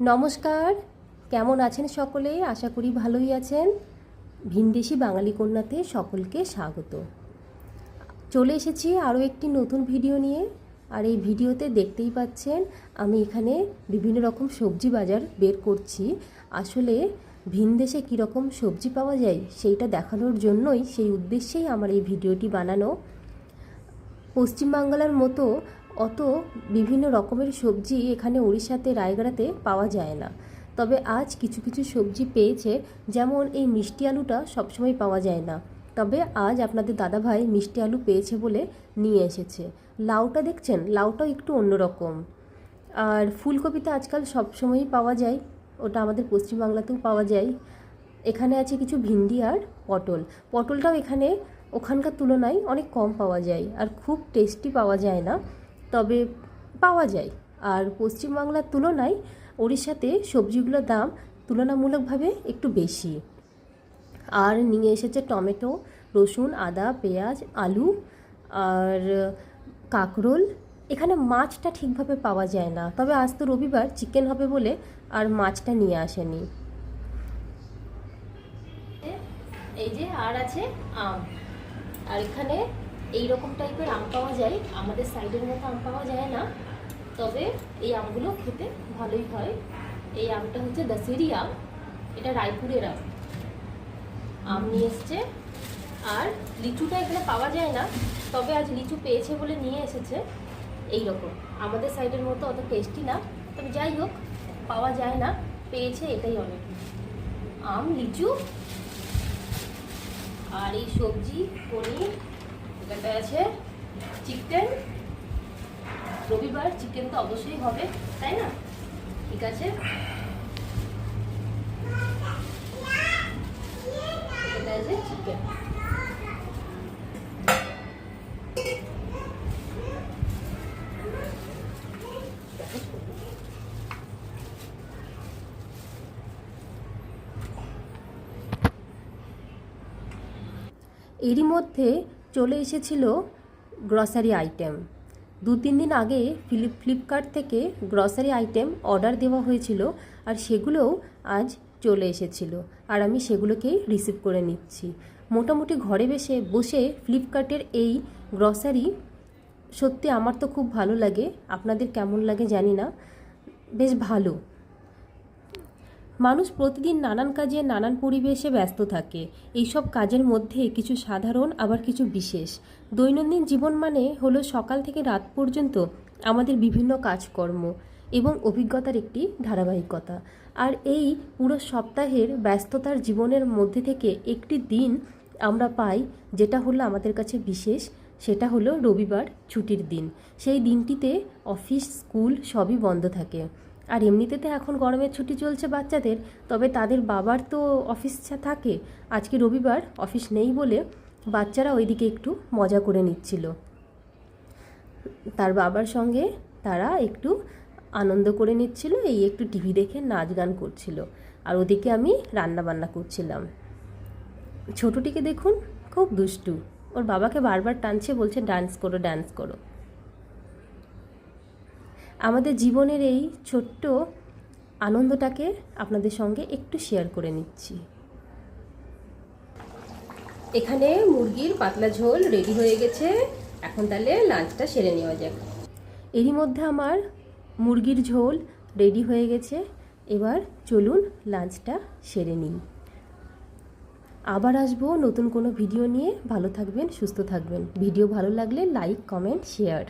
নমস্কার। কেমন আছেন সকলে? আশা করি ভালোই আছেন। ভিনদেশি বাঙালি কন্যাতে সকলকে স্বাগত। চলে এসেছি আরও একটি নতুন ভিডিও নিয়ে। আর এই ভিডিওতে দেখতেই পাচ্ছেন, আমি এখানে বিভিন্ন রকম সবজি বাজার বের করছি। আসলে ভিনদেশে কীরকম সবজি পাওয়া যায় সেইটা দেখানোর জন্যই, সেই উদ্দেশ্যেই আমার এই ভিডিওটি বানানো। পশ্চিমবাংলার মতো অত বিভিন্ন রকমের সবজি এখানে উড়িষ্যাতে রায়গড়াতে পাওয়া যায় না। তবে আজ কিছু কিছু সবজি পেয়েছে, যেমন এই মিষ্টি আলুটা সবসময় পাওয়া যায় না। তবে আজ আপনাদের দাদাভাই মিষ্টি আলু পেয়েছে বলে নিয়ে এসেছে। লাউটা দেখছেন? লাউটাও একটু অন্যরকম। আর ফুলকপিটা আজকাল সবসময়ই পাওয়া যায়, ওটা আমাদের পশ্চিমবাংলাতেও পাওয়া যায়। এখানে আছে কিছু ভিন্ডি আর পটল। পটলটাও এখানে ওখানকার তুলনায় অনেক কম পাওয়া যায়, আর খুব টেস্টি পাওয়া যায় না। তবে পাওয়া যায়। আর পশ্চিমবাংলার তুলনায় ওড়িশাতে সবজিগুলোর দাম তুলনামূলকভাবে একটু বেশি। আর নিয়ে এসেছে টমেটো, রসুন, আদা, পেঁয়াজ, আলু আর কাঁকরোল। এখানে মাছটা ঠিকভাবে পাওয়া যায় না। তবে আজ তো রবিবার, চিকেন হবে বলে আর মাছটা নিয়ে আসেনি। এই যে আর আছে আম। আর এখানে এই রকম টাইপের আম পাওয়া যায়, আমাদের সাইডের মতো আম পাওয়া যায় না। তবে এই আমগুলো খেতে ভালোই হয়। এই আমটা হচ্ছে দশেরি আম, এটা রায়পুরের আম। আম নিয়ে এসছে। আর লিচুটা এখানে পাওয়া যায় না, তবে আজ লিচু পেয়েছে বলে নিয়ে এসেছে। এই রকম। আমাদের সাইডের মতো অত টেস্টি না, তবে যাই হোক, পাওয়া যায় না, পেয়েছে এটাই অনেক। আম, লিচু, আর এই সবজি, পনির এটাতে আছে চিকেন রবিবার চিকেন তো অবশ্যই হবে, তাই না? ঠিক আছে? এটা আছে চিকেন এরই মধ্যে চলে এসেছিল গ্রসারি আইটেম দু তিন দিন আগে ফ্লিপ ফ্লিপকার্ট থেকে গ্রসারি আইটেম অর্ডার দেওয়া হয়েছিল আর সেগুলোও আজ চলে এসেছিল আর আমি সেগুলোকেই রিসিভ করে নিচ্ছি। মোটামুটি ঘরে বসে বসে ফ্লিপকার্টের এই গ্রসারি সত্যি আমার তো খুব ভালো লাগে। আপনাদের কেমন লাগে জানি না। বেশ ভালো। মানুষ প্রতিদিন নানান কাজে, নানান পরিবেশে ব্যস্ত থাকে। এইসব কাজের মধ্যে কিছু সাধারণ, আবার কিছু বিশেষ। দৈনন্দিন জীবন মানে হলো সকাল থেকে রাত পর্যন্ত আমাদের বিভিন্ন কাজকর্ম এবং অভিজ্ঞতার একটি ধারাবাহিকতা। আর এই পুরো সপ্তাহের ব্যস্ততার জীবনের মধ্যে থেকে একটি দিন আমরা পাই যেটা হলো আমাদের কাছে বিশেষ, সেটা হলো রবিবার ছুটির দিন। সেই দিনটিতে অফিস, স্কুল সবই বন্ধ থাকে। আর এমনিতে তো এখন গরমের ছুটি চলছে বাচ্চাদের, তবে তাদের বাবার তো অফিস থাকে। আজকে রবিবার অফিস নেই বলে বাচ্চারা ওইদিকে একটু মজা করে নিচ্ছিল। তার বাবার সঙ্গে তারা একটু আনন্দ করে নিচ্ছিল, এই একটু টিভি দেখে নাচ গান করছিল। আর ওদিকে আমি রান্না বান্না করছিলাম। ছোটটিকে দেখুন, খুব দুষ্টু। ওর বাবাকে বারবার টানছে, বলছে ডান্স করো ডান্স করো। আমাদের জীবনের এই ছোট্ট আনন্দটাকে আপনাদের সঙ্গে একটু শেয়ার করে নিচ্ছি। এখানে মুরগির পাতলা ঝোল রেডি হয়ে গেছে। এখন তাহলে লাঞ্চটা সেরে নেওয়া যাক। এরই মধ্যে আমার মুরগির ঝোল রেডি হয়ে গেছে। এবার চলুন লাঞ্চটা সেরে নিই। আবার আসব নতুন কোনো ভিডিও নিয়ে। ভালো থাকবেন, সুস্থ থাকবেন। ভিডিও ভালো লাগলে লাইক কমেন্ট শেয়ার